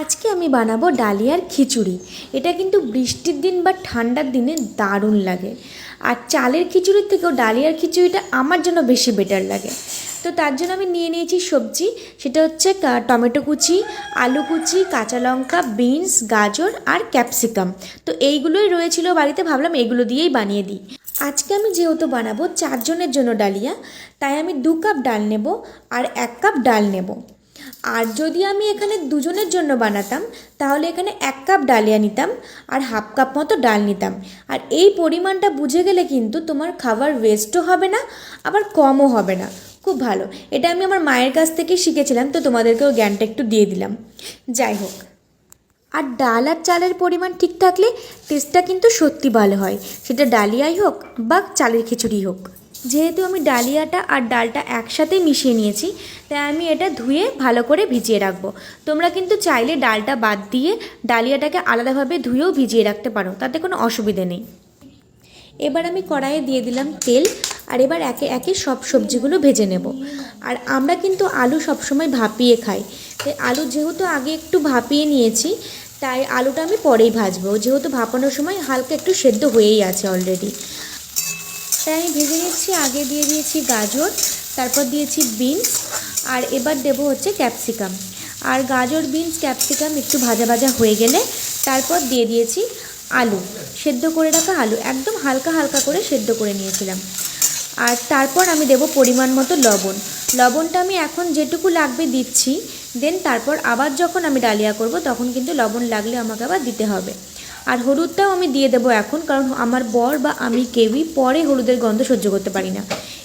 আজকে আমি বানাবো ডালিয়ার খিচুড়ি। এটা কিন্তু বৃষ্টির দিন বা ঠান্ডার দিনে দারুণ লাগে। আর চালের খিচুড়ির থেকেও ডালিয়ার খিচুড়িটা আমার জন্য বেশি বেটার লাগে। তো তার জন্য আমি নিয়ে নিয়েছি সবজি। সেটা হচ্ছে টমেটো কুচি, আলু কুচি, কাঁচা লঙ্কা, বিনস, গাজর আর ক্যাপসিকাম। তো এইগুলোই রয়েছিল বাড়িতে, ভাবলাম এগুলো দিয়েই বানিয়ে দিই। আজকে আমি যেহেতু বানাবো চারজনের জন্য ডালিয়া, তাই আমি দু কাপ ডাল নেব আর এক কাপ ডাল নেব। আর যদি আমি এখানে দুজনের জন্য বানাতাম, তাহলে এখানে এক কাপ ডালিয়া নিতাম আর হাফ কাপ মতো ডাল নিতাম। আর এই পরিমাণটা বুঝে গেলে কিন্তু তোমার খাবার ওয়েস্টও হবে না, আবার কমও হবে না। খুব ভালো। এটা আমি আমার মায়ের কাছ থেকে শিখেছিলাম, তো তোমাদেরকেও জ্ঞানটা একটু দিয়ে দিলাম। যাই হোক। আর ডাল আর চালের পরিমাণ ঠিক থাকলে টেস্টটা কিন্তু সত্যি ভালো হয়। সেটা ডালিয়াই হোক বা চালের খিচুড়ি হোক। যেহেতু আমি ডালিয়াটা আর ডালটা একসাথে মিশিয়ে নিয়েছি, তাই আমি এটা ধুয়ে ভালো করে ভিজিয়ে রাখব। তোমরা কিন্তু চাইলে ডালটা বাদ দিয়ে ডালিয়াটাকে আলাদাভাবে ধুয়েও ভিজিয়ে রাখতে পারো, তাতে কোনো অসুবিধে নেই। এবার আমি কড়াইয়ে দিয়ে দিলাম তেল, আর এবার একে একে সব সবজিগুলো ভেজে নেব। আর আমরা কিন্তু আলু সবসময় ভাপিয়ে খাই, তাই আলু যেহেতু আগে একটু ভাপিয়ে নিয়েছি, তাই আলুটা আমি পরেই ভাজবো। যেহেতু ভাপানোর সময় হালকা একটু সেদ্ধ হয়েই আছে অলরেডি তাই আমি ভেজে নিচ্ছি। আগে দিয়ে দিয়েছি গাজর, তারপর দিয়েছি বিনস, আর এবার দেব হচ্ছে ক্যাপসিকাম। আর গাজর, বিনস, ক্যাপসিকাম একটু ভাজা ভাজা হয়ে গেলে তারপর দিয়ে দিয়েছি আলু। সেদ্ধ করে রাখা আলু, একদম হালকা হালকা করে সেদ্ধ করে নিয়েছিলাম। আর তারপর আমি দেব পরিমাণ মতো লবণ। লবণটা আমি এখন যেটুকু লাগবে দিচ্ছি, দেন তারপর আবার যখন আমি ডালিয়া করব, তখন কিন্তু লবণ লাগলে আমাকে আবার দিতে হবে। আর হলুদটাও আমি দিয়ে দেবো এখন, কারণ আমার বর বা আমি কেউই পরে হলুদের গন্ধ সহ্য করতে পারি না।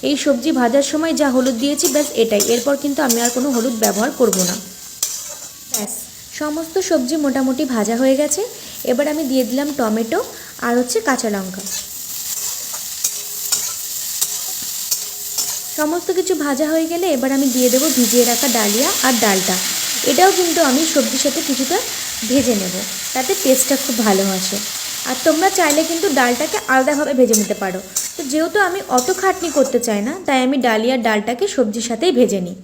এই সবজি ভাজার সময় যা হলুদ দিয়েছি, ব্যাস এটাই। এরপর কিন্তু আমি আর কোনো হলুদ ব্যবহার করব না। ব্যাস, সমস্ত সবজি মোটামুটি ভাজা হয়ে গেছে। এবার আমি দিয়ে দিলাম টমেটো আর হচ্ছে কাঁচা লঙ্কা। সমস্ত কিছু ভাজা হয়ে গেলে এবার আমি দিয়ে দেবো ভিজিয়ে রাখা ডালিয়া আর ডালটা। এটাও কিন্তু আমি সবজির সাথে কিছুটা ভেজে নেব। তাতে টেস্টটা খুব ভালো আসে। আর তোমরা চাইলে কিন্তু ডালটাকে আলাদাভাবে ভেজে নিতে পারো। তো যেহেতু আমি অত খাটনি করতে চাই না, তাই আমি ডালিয়ার ডালটাকে সবজির সাথেই ভেজে নিই।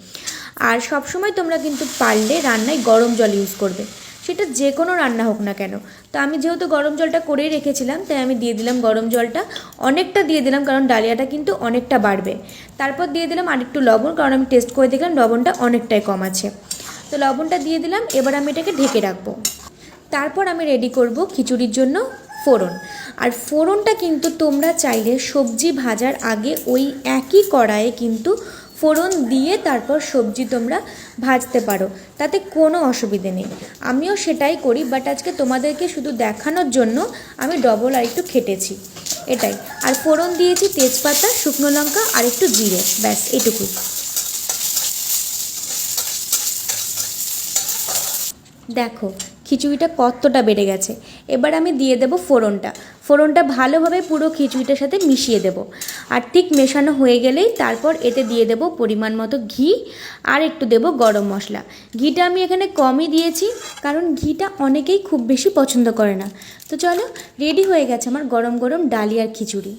আর সবসময় তোমরা কিন্তু পারলে রান্নায় গরম জল ইউজ করবে। সেটা যে কোনো রান্না হোক না কেন। তো আমি যেহেতু গরম জলটা করেই রেখেছিলাম, তাই আমি দিয়ে দিলাম গরম জলটা। অনেকটা দিয়ে দিলাম, কারণ ডালিয়াটা কিন্তু অনেকটা বাড়বে। তারপর দিয়ে দিলাম আরেকটু লবণ, কারণ আমি টেস্ট করে দেখলাম লবণটা অনেকটাই কম আছে। তো লবণটা দিয়ে দিলাম, এবার আমি এটাকে ঢেকে রাখব। তারপর আমি রেডি করব খিচুড়ির জন্য ফোড়ন। আর ফোড়নটা কিন্তু তোমরা চাইলে সবজি ভাজার আগে ওই একই কড়াইয়ে কিন্তু ফোড়ন দিয়ে তারপর সবজি তোমরা ভাজতে পারো, তাতে কোনো অসুবিধে নেই। আমিও সেটাই করি বাট আজকে তোমাদেরকে শুধু দেখানোর জন্য আমি ডবল আর একটু খেটেছি। এটাই। আর ফোড়ন দিয়েছি তেজপাতা, শুকনো লঙ্কা আর একটু জিরে, ব্যাস, এটুকুই। দেখো, খিচুড়িটা কতটা বেড়ে গেছে। এবার আমি দিয়ে দেব ফোড়নটা। ফোড়নটা ভালোভাবে পুরো খিচুড়িটার সাথে মিশিয়ে দেব। আর ঠিক মেশানো হয়ে গেলেই তারপর এতে দিয়ে দেব পরিমাণ মতো ঘি আর একটু দেব গরম মশলা। ঘিটা আমি এখানে কমই দিয়েছি, কারণ ঘিটা অনেকেই খুব বেশি পছন্দ করে না। তো চলো, রেডি হয়ে গেছে আমার গরম গরম ডালিয়ার খিচুড়ি।